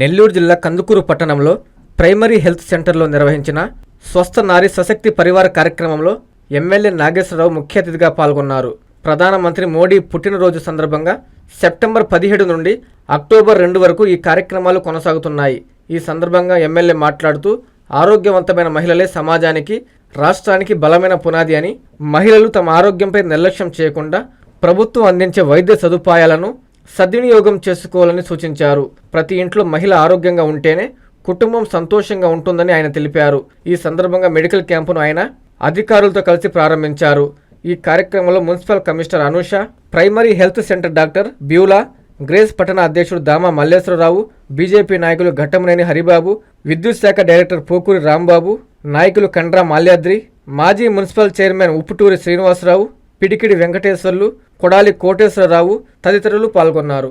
నెల్లూరు జిల్లా కందుకూరు పట్టణంలో primary health సెంటర్లో నిర్వహించిన స్వస్థ నారీ సశక్తి పరివార కార్యక్రమంలో ఎమ్మెల్యే నాగేశ్వరరావు ముఖ్య అతిథిగా పాల్గొన్నారు. ప్రధానమంత్రి మోడీ పుట్టినరోజు సందర్భంగా సెప్టెంబర్ పదిహేడు నుండి అక్టోబర్ రెండు వరకు ఈ కార్యక్రమాలు కొనసాగుతున్నాయి. ఈ సందర్భంగా ఎమ్మెల్యే మాట్లాడుతూ ఆరోగ్యవంతమైన మహిళలే సమాజానికి రాష్ట్రానికి బలమైన పునాది అని మహిళలు తమ ఆరోగ్యంపై నిర్లక్ష్యం చేయకుండా ప్రభుత్వం అందించే వైద్య సదుపాయాలను సద్వినియోగం చేసుకోవాలని సూచించారు. ప్రతి ఇంట్లో మహిళ ఆరోగ్యంగా ఉంటేనే కుటుంబం సంతోషంగా ఉంటుందని ఆయన తెలిపారు. ఈ సందర్భంగా మెడికల్ క్యాంపును ఆయన అధికారులతో కలిసి ప్రారంభించారు. ఈ కార్యక్రమంలో municipal commissioner Anusha primary health centre doctor Beulah Grace పట్టణ అధ్యక్షుడు దామా మల్లేశ్వరరావు బీజేపీ నాయకులు ఘట్టమనేని హరిబాబు విద్యుత్ శాఖ డైరెక్టర్ పోకూరి రాంబాబు నాయకులు కండ్రా మాల్యాద్రి మాజీ మున్సిపల్ చైర్మన్ ఉప్పుటూరి శ్రీనివాసరావు పిడికిడి వెంకటేశ్వర్లు కొడాలి కోటేశ్వరరావు తదితరులు పాల్గొన్నారు.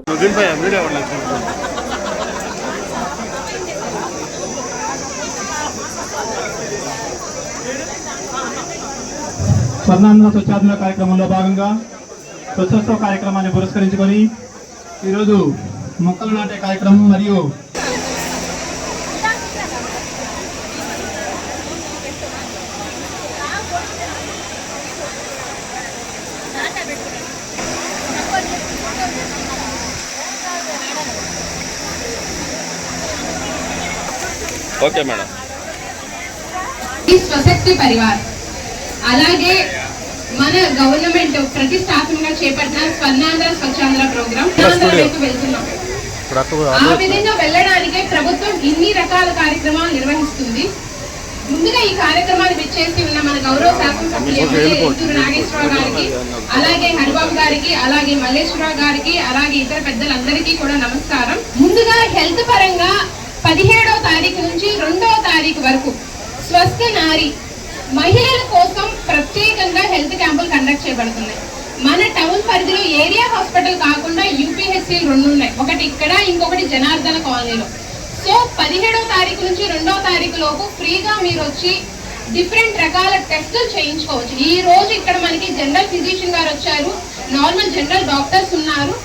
స్వర్ణాంధ్ర స్వచ్ఛాంధ్ర కార్యక్రమంలో భాగంగా స్వచ్ఛోత్సవ కార్యక్రమాన్ని పురస్కరించుకొని ఈరోజు మొక్కలు నాటే కార్యక్రమం మరియు ఓకే మేడం. ఈ స్వశక్తి పరివార్. అలాగే మన గవర్నమెంట్ ప్రతిష్టాత్మకంగా చేపట్టిన స్వర్ణాంధ్ర స్వచ్ఛాంధ్ర ప్రోగ్రామ్. వెళ్తున్నాం. ఆ విధంగా వెళ్ళడానికే ప్రభుత్వం ఇన్ని రకాల కార్యక్రమాలు నిర్వహిస్తుంది. ముందుగా ఈ కార్యక్రమాన్ని విచ్చేసి ఉన్న మన గౌరవ శాసనసభ్యులు ఎత్తూరు నాగేశ్వరరావు గారికి అలాగే హరిబాబు గారికి అలాగే మల్లేశ్వరరావు గారికి అలాగే ఇతర పెద్దలందరికీ కూడా నమస్కారం. ముందుగా హెల్త్ పరంగా పదిహేడో తారీఖు నుంచి రెండో తారీఖు వరకు స్వస్థ నారి మహిళల కోసం ప్రత్యేకంగా హెల్త్ క్యాంపులు కండక్ట్ చేయబడుతున్నాయి. మన టౌన్ పరిధిలో ఏరియా హాస్పిటల్ కాకుండా యూపీహెచ్సి రెండు ఉన్నాయి. ఒకటి ఇక్కడ ఇంకొకటి జనార్దన కాలనీలో. సో పదిహేడో తారీఖు నుంచి రెండో తారీఖు లోపు ఫ్రీగా మీరు వచ్చి డిఫరెంట్ రకాల టెస్టులు చేయించుకోవచ్చు. ఈ రోజు ఇక్కడ మనకి జనరల్ ఫిజిషియన్ గారు వచ్చారు. నార్మల్ జనరల్ డాక్టర్స్ ఉన్నారు.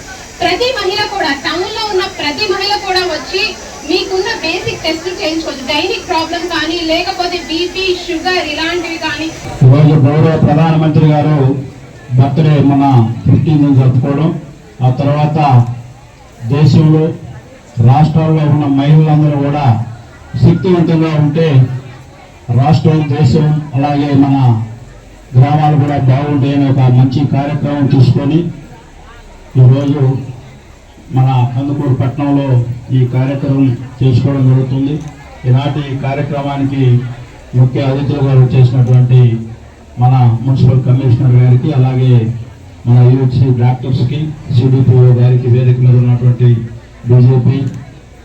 ప్రతి మహిళ కూడా టౌన్లో ఉన్న ప్రతి మహిళ కూడా వచ్చి మీకున్న బేసిక్ టెస్ట్ చేయించుకోవచ్చు. డైనిక్ ప్రాబ్లం కానీ లేకపోతే బీపీ షుగర్ ఇలాంటివి కానీ. ఈరోజు గౌరవ ప్రధానమంత్రి గారు బర్త్డే మన ఫిఫ్టీన్త్ జరుపుకోవడం. ఆ తర్వాత దేశంలో రాష్ట్రాల్లో ఉన్న మహిళలందరూ కూడా శక్తివంతంగా ఉంటే రాష్ట్రం దేశం అలాగే మన గ్రామాలు కూడా బాగుంటాయని ఒక మంచి కార్యక్రమం తీసుకొని ఈరోజు మన కందుకూరు పట్టణంలో ఈ కార్యక్రమం చేసుకోవడం జరుగుతుంది. ఈనాటి కార్యక్రమానికి ముఖ్య అతిథులుగా వచ్చేసినటువంటి మన మున్సిపల్ కమిషనర్ గారికి అలాగే మన యూహెచ్సి డాక్టర్స్కి సిడిపిఓ గారికి వేదిక మీద ఉన్నటువంటి బీజేపీ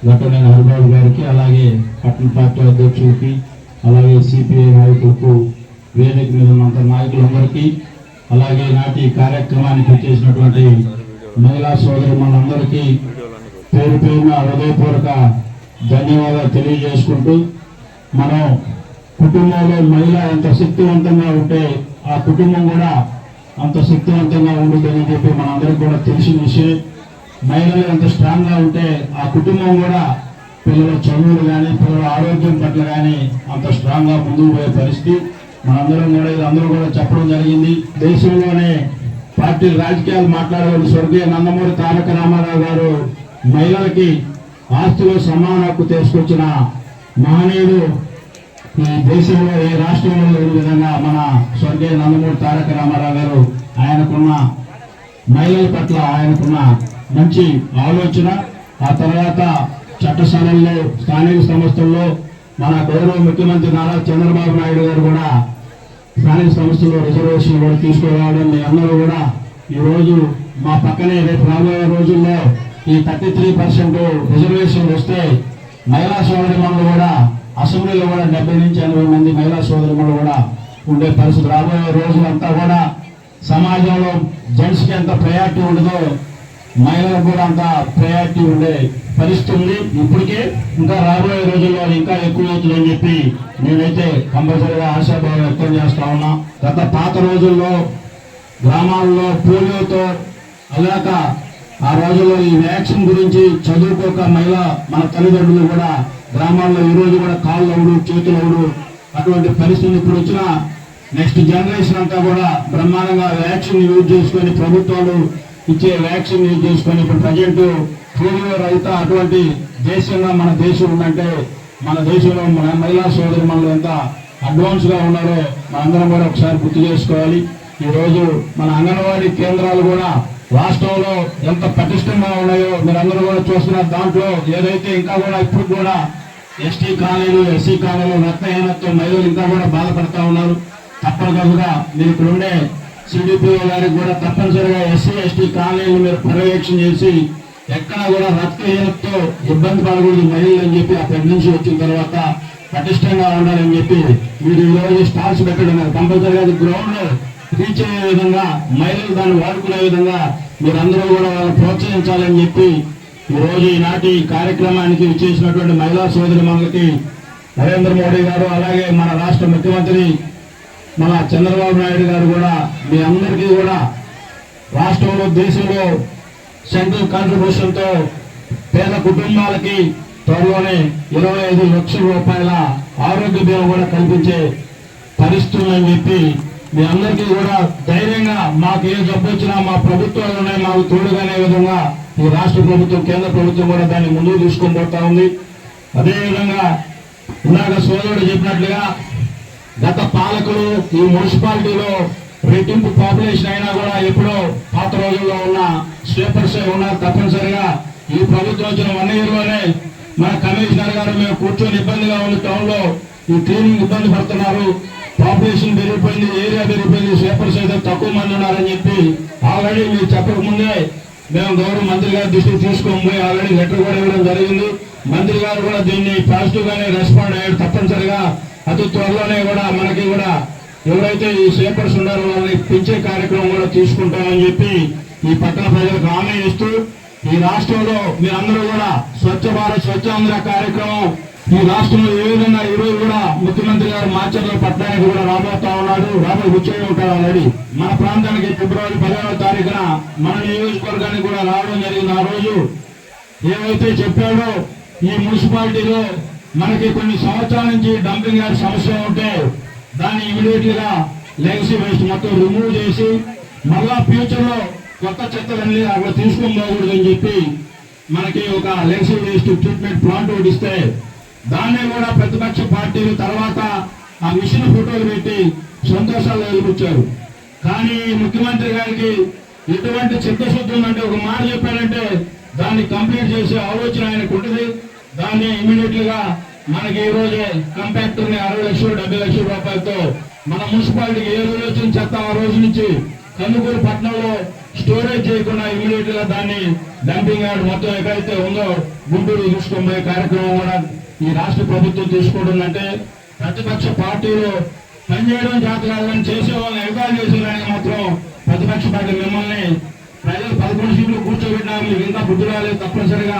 గట్టనేని హరిబాబు గారికి అలాగే పట్టణ పార్టీ అధ్యక్షులకి అలాగే సిపిఐ నాయకులకు వేదిక మీద ఉన్నంత నాయకులందరికీ అలాగే నాటి కార్యక్రమానికి వచ్చేసినటువంటి మహిళా సోదరి మనందరికీ పేరు పేరున హృదయపూర్వక ధన్యవాదాలు తెలియజేసుకుంటూ మనం కుటుంబంలో మహిళ ఎంత శక్తివంతంగా ఉంటే ఆ కుటుంబం కూడా అంత శక్తివంతంగా ఉంటుందని చెప్పి మనందరికీ కూడా తెలిసిన విషయం. మహిళలు ఎంత స్ట్రాంగ్గా ఉంటే ఆ కుటుంబం కూడా పిల్లల చదువులు కానీ పిల్లల ఆరోగ్యం పట్ల కానీ అంత స్ట్రాంగ్గా ముందుకు పోయే పరిస్థితి. మనందరం కూడా ఇది అందరూ కూడా చెప్పడం జరిగింది. దేశంలోనే పార్టీ రాజకీయాలు మాట్లాడేవాళ్ళు స్వర్గీయ నందమూరి తారక రామారావు గారు మహిళలకి ఆస్తిలో సమాన హక్కు తీసుకొచ్చిన మహనీయుడు ఈ దేశంలో ఏ రాష్ట్రంలో లేని విధంగా మన స్వర్గీయ నందమూరి తారక రామారావు గారు ఆయనకున్న మహిళల పట్ల ఆయనకున్న మంచి ఆలోచన ఆ తర్వాత చట్టసభల్లో స్థానిక సంస్థల్లో మన గౌరవ ముఖ్యమంత్రి నారా చంద్రబాబు నాయుడు గారు కూడా స్థానిక సంస్థల్లో రిజర్వేషన్ కూడా తీసుకురావడం మీ అందరూ కూడా ఈ రోజు మా పక్కనే రేపు రాబోయే రోజుల్లో ఈ థర్టీ త్రీ పర్సెంట్ రిజర్వేషన్ వస్తే మహిళా సోదరిమణులు కూడా అసెంబ్లీలో కూడా డెబ్బై నుంచి ఎనభై మంది మహిళా సోదరిమణులు కూడా ఉండే పరిస్థితి. రాబోయే రోజులంతా కూడా సమాజంలో జెంట్స్కి ఎంత ప్రయారిటీ ఉండదో మహిళలకు కూడా అంత ప్రయారిటీ ఉండే పరిస్థితి ఉంది. ఇప్పటికే ఇంకా రాబోయే రోజుల్లో ఇంకా ఎక్కువ అవుతుందని చెప్పి నేనైతే కంపల్సరీగా ఆశాభావం వ్యక్తం చేస్తా ఉన్నా. గత పాత రోజుల్లో గ్రామాల్లో పోలియోతో అలాక ఆ రోజుల్లో ఈ వ్యాక్సిన్ గురించి చదువుకోక మహిళ మన తల్లిదండ్రులు కూడా గ్రామాల్లో ఈ రోజు కూడా కాళ్ళు అవుడు చేతులు అవుడు అటువంటి పరిస్థితి ఇప్పుడు వచ్చిన నెక్స్ట్ జనరేషన్ అంతా కూడా బ్రహ్మాండంగా వ్యాక్సిన్ యూజ్ చేసుకొని ప్రభుత్వాలు ఇచ్చే వ్యాక్సిన్ యూజ్ చేసుకొని ఇప్పుడు ప్రజెంట్ పోలియో రహిత అటువంటి దేశంగా మన దేశం ఉందంటే మన దేశంలో మన మహిళా సోదరి మనలో ఎంత అడ్వాన్స్గా ఉన్నారో మనందరం కూడా ఒకసారి గుర్తు చేసుకోవాలి. ఈ రోజు మన అంగన్వాడీ కేంద్రాలు కూడా రాష్ట్రంలో ఎంత పటిష్టంగా ఉన్నాయో మీరందరూ కూడా చూస్తున్న దాంట్లో ఏదైతే ఇంకా కూడా ఇప్పుడు కూడా ఎస్టీ కాలనీలు ఎస్సీ కాలనీలు రక్తహీనతో మహిళలు ఇంకా కూడా బాధపడతా ఉన్నారు. తప్పనిసరిగా మీరు ఇక్కడ ఉండే సిడిపిఓ గారికి కూడా తప్పనిసరిగా ఎస్సీ ఎస్టీ కాలనీలు మీరు పర్యవేక్షణ చేసి ఎక్కడ కూడా రక్తహీనతతో ఇబ్బంది పడకూడదు మహిళలు అని చెప్పి అక్కడి నుంచి వచ్చిన తర్వాత పటిష్టంగా ఉండాలని చెప్పి మీరు ఈరోజు స్టార్స్ పెట్టడం కంపల్సరిగా గ్రౌండ్ రీచ్ అయ్యే విధంగా మహిళలు దాన్ని వాడుకునే విధంగా మీరందరూ కూడా ప్రోత్సహించాలని చెప్పి ఈరోజు ఈనాటి కార్యక్రమానికి చేసినటువంటి మహిళా సోదరి మనకి నరేంద్ర మోడీ గారు అలాగే మన రాష్ట్ర ముఖ్యమంత్రి మన చంద్రబాబు నాయుడు గారు కూడా మీ అందరికీ కూడా రాష్ట్రంలో దేశంలో సెంట్రల్ కాంట్రిబ్యూషన్తో పేద కుటుంబాలకి త్వరలోనే ఇరవై ఐదు లక్షల రూపాయల ఆరోగ్య బీమా కూడా కల్పించే పరిస్థితులని చెప్పి మీ అందరికీ కూడా ధైర్యంగా మాకు ఏ జబ్బు వచ్చినా మా ప్రభుత్వాలు ఉన్నాయి మాకు తోడుగానే విధంగా ఈ రాష్ట్ర ప్రభుత్వం కేంద్ర ప్రభుత్వం కూడా దాన్ని ముందుకు తీసుకొని పోతా ఉంది. అదేవిధంగా ఇందాక సోదరుడు చెప్పినట్లుగా గత పాలకులు ఈ మున్సిపాలిటీలో రెట్టింపు పాపులేషన్ అయినా కూడా ఎప్పుడో పాత రోజుల్లో ఉన్న స్లీపర్స్ ఉన్నారు తప్పనిసరిగా ఈ ప్రభుత్వం వచ్చిన వన్ ఇయర్లోనే మన కమిషనర్ గారు మేము కూర్చొని ఇబ్బందిగా ఉంది టౌన్లో ఈ క్లీనింగ్ ఇబ్బంది పడుతున్నారు. పాపులేషన్ పెరిగిపోయింది ఏరియా పెరిగిపోయింది స్లీపర్స్ అయితే తక్కువ మంది ఉన్నారని చెప్పి ఆల్రెడీ మీరు చెప్పక ముందే మేము గౌరవ మంత్రి గారి దృష్టికి తీసుకొని పోయి ఆల్రెడీ లెటర్ కూడా ఇవ్వడం జరిగింది. మంత్రి గారు కూడా దీన్ని పాజిటివ్ గానే రెస్పాండ్ అయ్యారు తప్పనిసరిగా. అతి త్వరలోనే కూడా మనకి కూడా ఎవరైతే ఈ సేపర్స్ ఉన్నారో వాళ్ళని పెంచే కార్యక్రమం కూడా తీసుకుంటామని చెప్పి ఈ పట్టణ ప్రజలకు హామీ ఇస్తూ ఈ రాష్ట్రంలో మీరందరూ కూడా స్వచ్ఛ భారత్ స్వచ్ఛాంధ్ర కార్యక్రమం ఈ రాష్ట్రంలో ఏ విధంగా ఈ రోజు కూడా ముఖ్యమంత్రి గారు మార్చర్ల పట్టణానికి కూడా రాబోతా ఉన్నాడు రాబోయే వచ్చే ఉంటాడు ఆల్రెడీ. మన ప్రాంతానికి ఫిబ్రవరి పదహారవ తారీఖున మన నియోజకవర్గానికి కూడా రావడం జరిగింది. ఆ రోజు ఏవైతే చెప్పాడో ఈ మున్సిపాలిటీలో మనకి కొన్ని సంవత్సరాల నుంచి డంపింగ్ యార్డ్ సమస్య ఉంటే దాన్ని ఇమీడియట్గా లెగసీ వేస్ట్ మొత్తం రిమూవ్ చేసి మళ్ళా ఫ్యూచర్లో కొత్త చెత్తలన్నీ అక్కడ తీసుకొని పోకూడదని చెప్పి మనకి ఒక లెగసీ వేస్ట్ ట్రీట్మెంట్ ప్లాంట్ ఒకటి ఇస్తే దాన్ని కూడా ప్రతిపక్ష పార్టీలు తర్వాత ఆ మిషన్ ఫోటోలు పెట్టి సంతోషాలు వెలిపించారు కానీ ముఖ్యమంత్రి గారికి ఎటువంటి చిత్తశుద్ధి ఉందంటే ఒక మాట చెప్పారంటే దాన్ని కంప్లీట్ చేసే ఆలోచన ఆయనకు ఉంటుంది. దాన్ని ఇమీడియట్గా మనకి ఈ రోజే కంపాక్టర్ని అరవై లక్షలు డెబ్బై లక్షల రూపాయలతో మన మున్సిపాలిటీకి ఏ రోజు వచ్చిన చెత్త ఆ రోజు నుంచి కందుకూరు పట్టణంలో స్టోరేజ్ చేయకుండా ఇమీడియట్గా దాన్ని డంపింగ్ యార్డ్ మొత్తం ఎక్కడైతే ఉందో గుంటూరు తీసుకొని కార్యక్రమం కూడా ఈ రాష్ట్ర ప్రభుత్వం తీసుకుంటుందంటే ప్రతిపక్ష పార్టీలు పనిచేయడం చేత చేసేవాళ్ళని చేసే వాళ్ళని చేసేదానికి మాత్రం ప్రతిపక్ష పార్టీ మిమ్మల్ని ప్రజలు పదకొండు సీట్లు కూర్చోబెట్టినా మీకు ఇంకా బుద్ధి రాలేదు తప్పనిసరిగా.